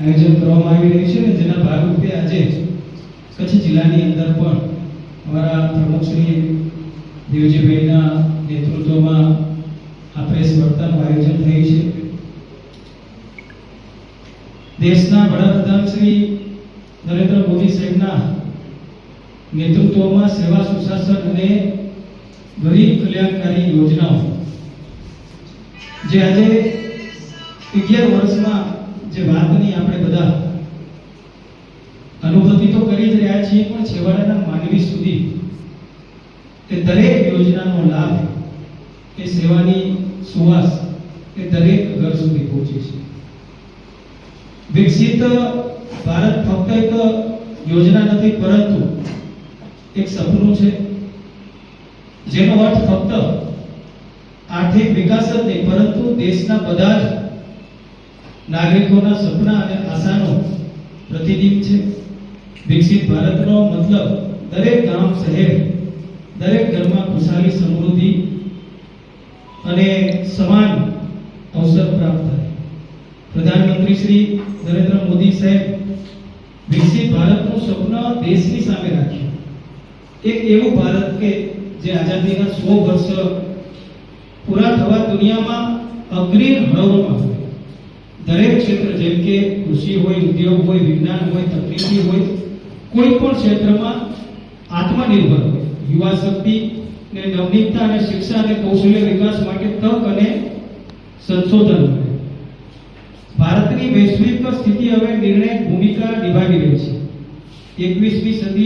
આયોજન કરવામાં આવી રહ્યું છે અને જેના ભાગરૂપે આજે કચ્છ જિલ્લાની અંદર પણ અમારા પ્રમુખ શ્રી દેવજીભાઈના નેતૃત્વમાં આ પ્રેસ વાર્તાનું આયોજન થયું છે. દેશના વડાપ્રધાન શ્રી નરેન્દ્ર મોદી સાહેબના નેતૃત્વમાં સેવા સુશાસન અને ગરીબ કલ્યાણકારી યોજનાઓ, જે આજે અગિયાર વર્ષમાં જે આપણે બધા અનુભૂતિ તો કરી જ રહ્યા છીએ, પણ છેવાડાના માનવી સુધી તે દરેક યોજનાનો લાભ, એ સેવાની સુવાસ, એ દરેક ઘર સુધી પહોંચે છે. વિકસિત ભારત ફક્ત એક યોજના નથી, પરંતુ એક સપનું છે. જેનો અર્થ ફક્ત આર્થિક વિકાસ જ નહીં, પરંતુ દેશના બધા જ નાગરિકોના સપના અને આશાનો પ્રતિબિંબ છે. વિકસિત ભારતનો મતલબ દરેક ગામ, શહેર, દરેક ઘરમાં ખુશાલી, સમૃદ્ધિ અને સમાન અવસર પ્રાપ્ત થાય. પ્રધાનમંત્રી શ્રી નરેન્દ્ર મોદી સાહેબ વિકસિત ભારતનું સ્વપ્ન દેશની સામે રાખ્યું. એક એવું ભારત કે જે આઝાદીના સો વર્ષ પૂરા થવા દુનિયામાં અગ્રીમ હરોળમાં દરેક ક્ષેત્ર જેમ કે કૃષિ હોય, ઉદ્યોગ હોય, વિજ્ઞાન હોય, તકનીકી હોય, કોઈ પણ ક્ષેત્રમાં આત્મનિર્ભર હોય. યુવા શક્તિ ને નવનીતતા અને શિક્ષા અને કૌશલ્ય વિકાસ માટે તક અને સંશોધન ભારતની વૈશ્વિક સ્થિતિ હવે નિર્ણાયક ભૂમિકા નિભાવી રહી છે. એકવીસમી સદી